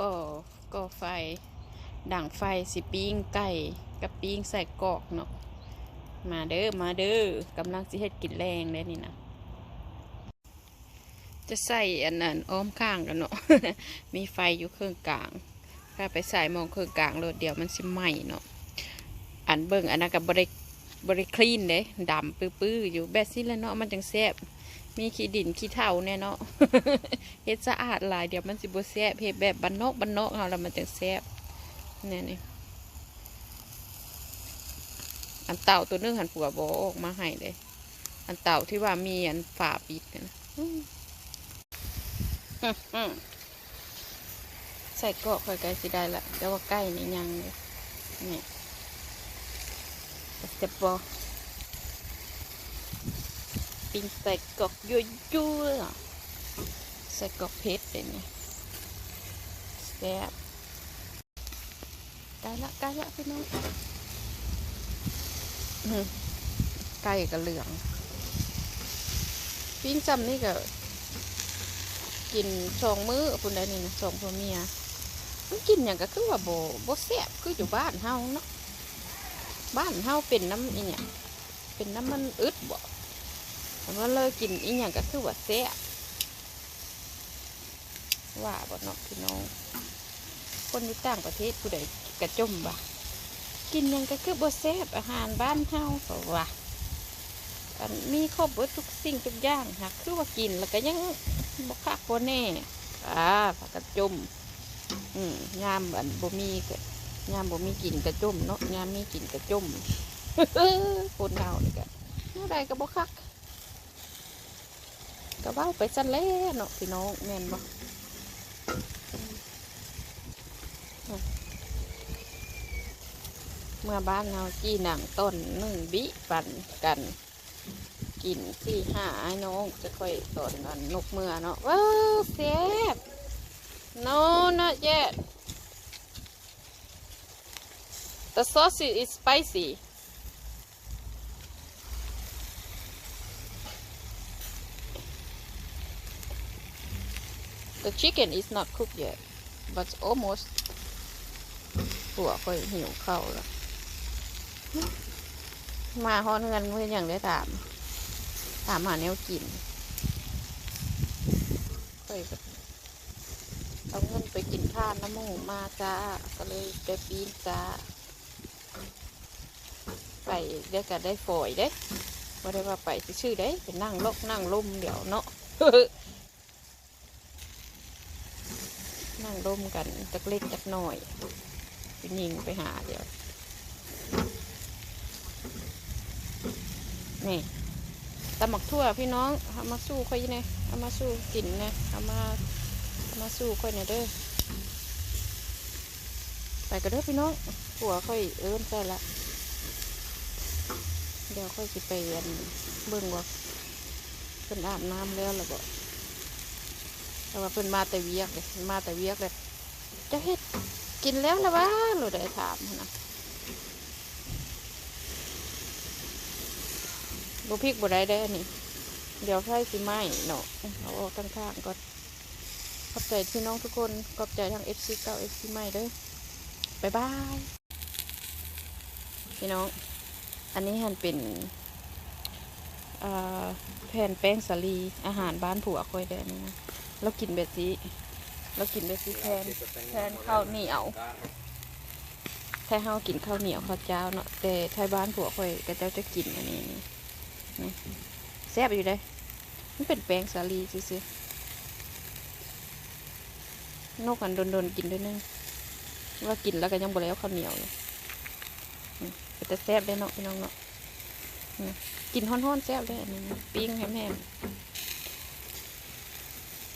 ก็ก็ไฟด่างไฟสิปิ้งไก่กับปิ้งใส่กอกเนาะมาเด้อมาเด้อกำลังสิเฮ็ดกินแรงเลยนี่นะจะใส่อันนั้นอ้อมข้างกันเนาะมีไฟอยู่เครื่องกลาง ถ้าไปใส่มองเครื่องกลางโลดเดียวมันสิไหม้เนาะอันเบิ่งอันนั้นกับบริบริคลีนเด้ดำปื้อๆอยู่แบบนี้แล้วเนาะมันจังแซ่บ มีขี้ดินขี้เถ้าแน่เนาะเฮ็ดสะอาดหลายเดี๋ยวมันสิบ่แซ่บเฮ็ดแบบบ้านนอกบ้านนอกเฮาแล้วมันจังแซ่บนี่นี่อันเต่าตัวนึงหันผัวบ่ออกมาให้เลย อันเต่าที่ว่ามีอันฝาปิดนะใส่เกาะค่อยใกล้สิได้ละแต่ว่าใกล้นี่ยังเลยนี่สเต็ปบอ ปิ้งใส่กรอกยั่วๆใส่กรอกเพชรเลยนี่แซ่บใกล้ละใกล้ละพี่น้องอื้อใกล้กับเหลือง ปิ้งจำนี่ก็กินสองมื้อคุณได้นี่นะสองพ่อเมียมันกินอย่างก็คือว่าโบโบแซ่บคืออยู่บ้านเฮาเนาะบ้านเฮาเป็นน้ำอีเนี่ยเป็นน้ำมันอึดบ่ ว่าเลยกินอีอย่างก็คือว่าแซ่บว่าบ่เนาะพี่น้อง คนอยู่ต่างประเทศผู้ใดกระจมบ่ะกินยังก็คือบ่แซ่บอาหารบ้านเฮาก็ว่าอันมีครบเบิดทุกสิ่งทุกอย่างหากคือว่ากินแล้วก็ยังบกคักบ่แน่อ่าผักกระจุ่มอืมยามอันบ่มีก็ยามบ่มีกินกระจุ่มเนาะยามมีกินกระจุ่มคนเฮานี่ก็เมื่อใดก็บ่คัก ก็เว้าไปซั่นแหล้วเนาะพี่น้องแม่นบ่เมื่อบ้านเฮาจี้หนังต้นหนึ่งบิปั่นกัน กินสี่ห้าไอ้น้องจะค่อยตอนกันนกเมื่อเนาะว้าวเสียบ no not yet the sausage is spicy the chicken is not cooked yet but almost หัวค่อยหิวเข้าแล้ว มาฮอนเงินเพื่อนอย่างได้ถาม ถามหาแนวกินคอยแบบเอาเงินไปกินข้าวน้ำหมูมาจ้า ก็เลยไปปีนจ้า ไปเดี๋ยวก็ได้ฝอยเด้ว่าได้ว่าไปชื่อได้ไปนั่งลกนั่งล่มเดี๋ยวเนาะ นั่งร่มกันจักเล็กจักหน่อยไปยิงไปหาเดี๋ยวนี่ตำหมักทั่วพี่น้องเอามาสู้ค่อยนี่ยเอามาสู้กินนะเอามาเอามาสู้ค่อยนี่ยเด้อไปกันเด้อพี่น้องหัวค่อยเอิ้นใส่ละเดี๋ยวค่อยสิไปเรียนเบิ่งว่าเพิ่นอาบน้ำแล้วหรือเปล่า แต่ว่าเพิ่นมาแต่เวียกเลยมาแต่เวียกเลยจะเฮ็ดกินแล้วละวะเราได้ถามนะบพริกบได้ได้นนี่ เดี๋ยวไฟสิไหม้เนาะเอาออกข้างๆก่อนขอบใจพี่น้องทุกคนขอบใจทาง FC เก้า FC ใหม่เด้อบายบายพี่น้อง อันนี้หันเป็นแผ่นแป้งสาลีอาหารบ้านผัวคอยได้อนี่นะ เรากินแบบนี้เรากินแบบนี้แทนแทนข้าวเหนียวแท้เฮากินข้าวเหนียวข้าวเจ้าเนาะแต่ไทยบ้านผัวคอยก็เจ้าจะกินอันนี้นี่แซ่บอยู่เลยมันเป็นแป้งสาลีซื่อนกกันโดนๆกินด้วยนึงว่ากินแล้วก็ยังบ่แล้วข้าวเหนียวเลยนี่เป็นแต่แซ่บได้เนาะพี่น้องเนาะกินฮ้อนๆแซ่บได้อันนี้ปิ้งแฮมๆ